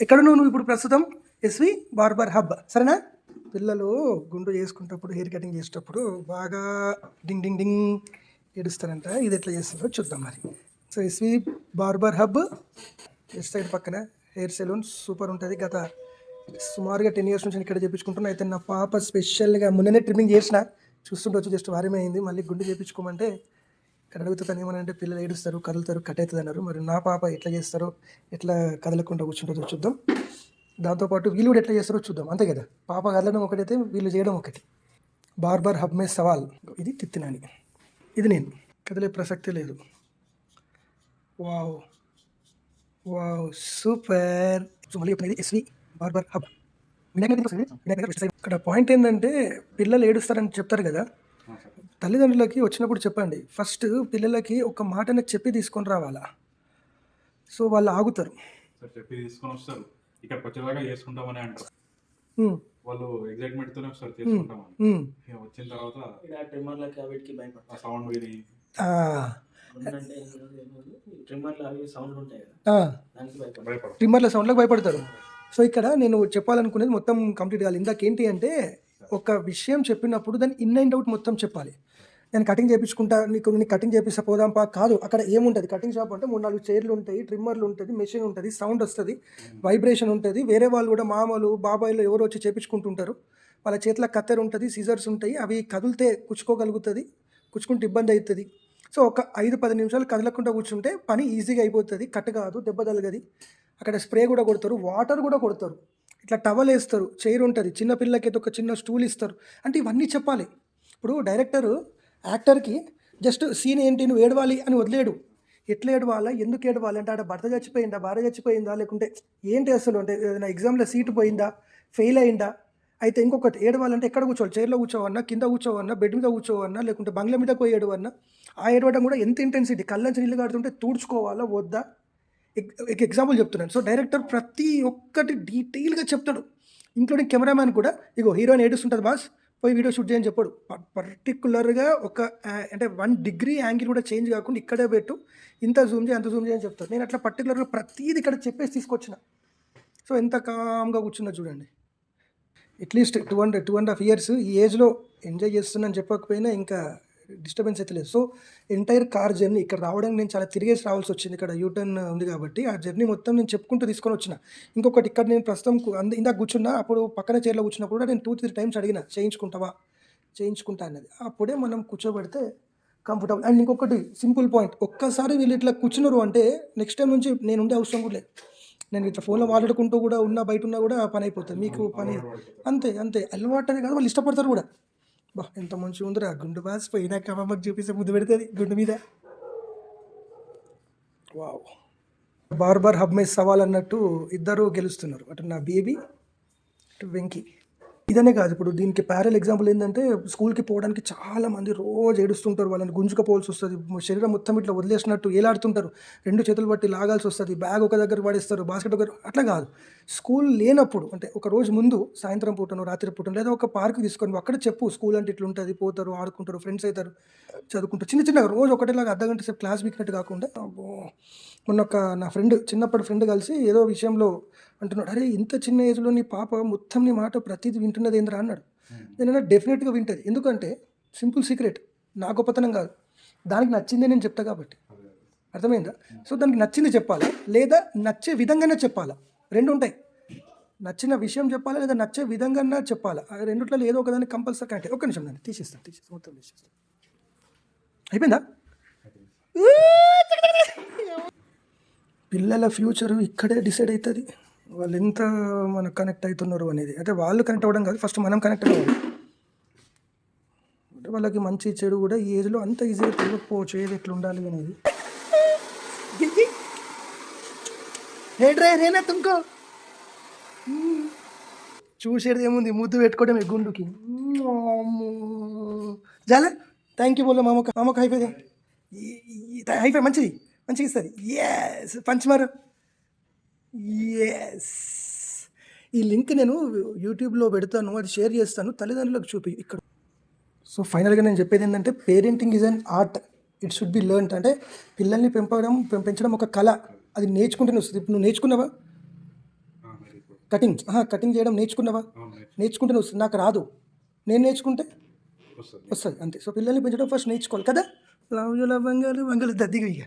ఎక్కడ నువ్వు ఇప్పుడు ప్రస్తుతం? SV barber hub. సరేనా? పిల్లలు గుండు చేసుకునేటప్పుడు హెయిర్ కటింగ్ చేసేటప్పుడు బాగా డింగ్ డింగ్ డింగ్ ఏడుస్తారంట. ఇది ఎట్లా చేస్తారో చూద్దాం మరి. So SV barber hub. West side పక్కన హెయిర్ సెలూన్ సూపర్ ఉంటుంది. గత సుమారుగా టెన్ ఇయర్స్ నుంచి ఇక్కడ చేయించుకుంటున్నా అయితే నా పాప స్పెషల్గా మొన్ననే ట్రిమ్మింగ్ చేసిన. చూస్తుంటే వచ్చి జస్ట్ వారమే అయింది. మళ్ళీ గుండు చేయించుకోమంటే కానీ అడుగుతాను ఏమనంటే పిల్లలు ఏడుస్తారు కదులుతారు కట్ అవుతుంది అన్నారు మరి నా పాప ఎట్లా చేస్తారో ఎట్లా కదలకుండా కూర్చుంటుందో చూద్దాం. దాంతోపాటు వీళ్ళు కూడా ఎట్లా చేస్తారో చూద్దాం. అంతే కదా? పాప కదలడం ఒకటైతే వీళ్ళు చేయడం ఒకటి. బార్బర్ హబ్ మే సవాల్. ఇది తిత్తినాని. ఇది నేను. కదిలే ప్రసక్తే లేదు. వావ్. వావ్. సూపర్. సో మళ్ళీ చెప్పినది SV barber hub. Vinayaka Vinayaka ఇక్కడ పాయింట్ ఏంటంటే పిల్లలు ఏడుస్తారని చెప్తారు కదా? తల్లిదండ్రులకి వచ్చినప్పుడు చెప్పండి. ఫస్ట్ పిల్లలకి ఒక మాటని చెప్పి తీసుకొని రావాలా? సో వాళ్ళు ఆగుతారు. సార్ చెప్పి తీసుకొని వస్తారు. ఇక్కడికి వచ్చేదాకా చేసుకుంటామని అంటారు. వాళ్ళు ఎగ్జైట్మెంట్ తోనే వస్తారు చేసుకుంటామని. ఉమ్. ఇక వచ్చిన తర్వాత ఇక్కడ ట్రిమ్మర్లకి అవిటికి భయపడతారు. ఆ సౌండ్ విని. ఆ, ఎందుకంటే ట్రిమ్మర్లు అవి సౌండ్లు ఉంటాయి కదా. ఆ. దానికి భయపడతారు. భయపడతారు ట్రిమ్మర్ల సౌండ్లకు భయపడతారు. సో ఇక్కడ నేను చెప్పాలనుకునేది మొత్తం కంప్లీట్ కావాలి ఇందాక ఏంటి అంటే ఒక విషయం చెప్పినప్పుడు దాన్ని ఇన్ అండ్ అవుట్ మొత్తం చెప్పాలి. నేను కటింగ్ చేయించుకుంటా నీకు నీకు కటింగ్ చేపిస్తా పోదాంపా కాదు అక్కడ ఏముంటుంది? కటింగ్ షాప్ అంటే మూడు నాలుగు చైర్లు ఉంటాయి ట్రిమ్మర్లు ఉంటుంది మెషిన్ ఉంటుంది సౌండ్ వస్తుంది వైబ్రేషన్ ఉంటుంది. వేరే వాళ్ళు కూడా మామలు బాబాయిలు ఎవరు వచ్చి చేపించుకుంటుంటారు. వాళ్ళ చేతిలో కత్తెర ఉంటుంది సీజర్స్ ఉంటాయి అవి కదిలితే కుచ్చుకోగలుగుతుంది కుచ్చుకుంటే ఇబ్బంది అవుతుంది సో ఒక ఐదు పది నిమిషాలు కదలకుండా కూర్చుంటే పని ఈజీగా అయిపోతుంది కట్ కాదు దెబ్బ తలగది అక్కడ స్ప్రే కూడా కొడతారు వాటర్ కూడా కొడతారు. ఇట్లా టవల్ వేస్తారు చైర్ ఉంటుంది చిన్నపిల్లలకి అయితే ఒక చిన్న స్టూల్ ఇస్తారు. అంటే ఇవన్నీ చెప్పాలి. ఇప్పుడు డైరెక్టరు యాక్టర్కి జస్ట్ సీన్ ఏంటి నువ్వు ఏడవాలి అని వదిలేడు. ఎట్లా ఏడవాలా ఎందుకు ఏడవాలి? అంటే ఆడ భర్త చచ్చిపోయిందా భార్య చచ్చిపోయిందా లేకుంటే ఏంటి అసలు? అంటే ఏదైనా ఎగ్జామ్లో సీటు పోయిందా ఫెయిల్ అయిందా? అయితే ఇంకొకటి ఏడవాలంటే ఎక్కడ కూర్చోవాలి? చైర్లో కూర్చోవన్నా కింద కూర్చోవన్నా బెడ్ మీద కూర్చోవన్నా లేకుంటే బంగ్లా మీద పోయి ఏడవన్నా? ఆ ఏడవడం కూడా ఎంత ఇంటెన్సిటీ కళ్ళంచి నీళ్ళు కాడుతుంటే తుడుచుకోవాలా వద్దా? ఎగ్ ఎగ్జాంపుల్ చెప్తున్నాను. సో డైరెక్టర్ ప్రతి ఒక్కటి డీటెయిల్గా చెప్తాడు. ఇంక్లూడింగ్ కెమెరామ్యాన్ కూడా ఇగో హీరోయిన్ ఏడుస్తుంటుంది బాస్ పోయి వీడియో షూట్ చేయని చెప్పాడు పర్టికులర్గా ఒక అంటే వన్ డిగ్రీ యాంగిల్ కూడా చేంజ్ కాకుండా ఇక్కడే పెట్టు. ఇంత జూమ్ చేయి అంత జూమ్ చేయని చెప్తాడు. నేను అట్లా పర్టికులర్గా ప్రతిదీ ఇక్కడ చెప్పేసి తీసుకొచ్చిన. సో ఎంత కామ్గా కూర్చున్నా చూడండి. At least two hundred two and half years ఈ ఏజ్లో ఎంజాయ్ చేస్తున్నాను చెప్పకపోయినా ఇంకా డిస్టర్బెన్స్ అయితే లేదు. సో ఎంటైర్ కార్ జర్నీ ఇక్కడ రావడానికి నేను చాలా తిరిగేసి రావాల్సి వచ్చింది. ఇక్కడ యూటర్న్ ఉంది కాబట్టి ఆ జర్నీ మొత్తం నేను చెప్పుకుంటూ తీసుకొని వచ్చిన. ఇంకొకటి ఇక్కడ నేను ప్రస్తుతం ఇందాక కూర్చున్నా అప్పుడు పక్కన చైర్లో కూర్చున్నప్పుడు కూడా నేను టూ త్రీ టైమ్స్ అడిగిన చేయించుకుంటావా? చేయించుకుంటా అన్నది. అప్పుడే మనం కూర్చోబెడితే కంఫర్టబుల్ అండ్ ఇంకొకటి సింపుల్ పాయింట్ ఒక్కసారి వీళ్ళు ఇట్లా కూర్చున్నారు అంటే నెక్స్ట్ టైం నుంచి నేను ఉండే అవసరం కూడా లేదు. నేను ఇట్లా ఫోన్లో మాట్లాడుకుంటూ కూడా ఉన్నా బయట ఉన్నా కూడా పని అయిపోతుంది. మీకు పని అంతే అంతే. అలవాటు అని కాదు వాళ్ళు ఇష్టపడతారు కూడా. బా ఎంత మంచిగా ఉందిరా. గుండు బాస్ పోయినాక అమ్మమ్మకి చూపిస్తే ముద్దు పెడుతుంది గుండు మీద. వావ్. బార్బర్ హబ్ సవాల్ అన్నట్టు ఇద్దరు గెలుస్తున్నారు. అటు నా బేబీ అటు వెంకీ. ఇదనే కాదు. ఇప్పుడు దీనికి ప్యారల్ ఎగ్జాంపుల్ ఏంటంటే స్కూల్కి పోవడానికి చాలా మంది రోజు ఏడుస్తుంటారు. వాళ్ళని గుంజుకపోవాల్సి వస్తుంది. శరీరం మొత్తం ఇట్లా వదిలేసినట్టు ఏలాడుతుంటారు. రెండు చేతులు బట్టి లాగాల్సి వస్తుంది. బ్యాగ్ ఒక దగ్గర పడేస్తారు. బాస్కెట్ ఒక అట్లా కాదు. స్కూల్ లేనప్పుడు అంటే ఒక రోజు ముందు సాయంత్రం పూటను రాత్రి పూటను లేదా ఒక పార్క్ తీసుకొని అక్కడ చెప్పు. స్కూల్ అంటే ఇట్లా ఉంటుంది పోతారు ఆడుకుంటారు ఫ్రెండ్స్ అవుతారు చదువుకుంటారు. చిన్న చిన్న రోజు ఒకటేలాగా అర్ధ గంట సేపు క్లాస్ వీక్నట్టు కాకుండా మొన్న ఒక నా ఫ్రెండ్ చిన్నప్పటి ఫ్రెండ్ కలిసి ఏదో విషయంలో అంటున్నాడు అరే ఇంత చిన్న ఏజ్లో నీ పాప మొత్తం నీ మాట ప్రతిదీ వింటున్నది ఏంద్రా? అన్నాడు. నేను డెఫినెట్గా వింటుంది. ఎందుకంటే సింపుల్ సీక్రెట్ నా గొప్పతనం కాదు. దానికి నచ్చిందే నేను చెప్తా కాబట్టి. అర్థమైందా? సో దానికి నచ్చింది చెప్పాలా? లేదా నచ్చే విధంగానే చెప్పాలా? రెండు ఉంటాయి. నచ్చిన విషయం చెప్పాలా? లేదా నచ్చే విధంగా చెప్పాలా? రెండిట్లో ఏదో ఒకదాన్ని కంపల్సరీ కరెక్ట్. ఒక్క నిమిషం నేను తీసేస్తాను తీసేస్తాను మొత్తం తీసేస్తాను అయిపోయిందా? పిల్లల ఫ్యూచర్ ఇక్కడే డిసైడ్ అవుతుంది వాళ్ళు ఎంత మనకు కనెక్ట్ అవుతున్నారు అనేది. అంటే వాళ్ళు కనెక్ట్ అవ్వడం కాదు ఫస్ట్ మనం కనెక్ట్ అవ్వాలి. అంటే వాళ్ళకి మంచి చెడు కూడా ఈ ఏజ్లో అంత ఈజీగా తెలియకపోవచ్చు ఏది ఎట్లా ఉండాలి అనేది. రేనా తుంకో? చూసేది ఏముంది? ముద్దు పెట్టుకోవడమే గుండుకి. చాలా థ్యాంక్ యూ బోలో మామక మామక హైఫై హైఫై మంచిది మంచిగా ఇస్తుంది. ఎస్ పంచమారు ఎస్ ఈ లింక్ నేను యూట్యూబ్లో పెడతాను అది షేర్ చేస్తాను తల్లిదండ్రులకు చూపి ఇక్కడ. సో ఫైనల్గా నేను చెప్పేది ఏంటంటే parenting is an art it should be learn అంటే పిల్లల్ని పెంపడం పెం- పెంచడం ఒక కళ. అది నేర్చుకుంటూనే వస్తుంది. ఇప్పుడు నువ్వు నేర్చుకున్నావా? కటింగ్ కటింగ్ చేయడం నేర్చుకున్నావా? అవును నేర్చు- నేర్చుకుంటే వస్తుంది. నాకు రాదు. నేను నేర్చుకుంటే? వస్తుంది. వస్తుంది అంతే. సో పిల్లల్ని పెంచడం ఫస్ట్ నేర్చుకోవాలి కదా? లవ్ యూ లవ్ వంగలు వంగలు దద్దిగా ఇక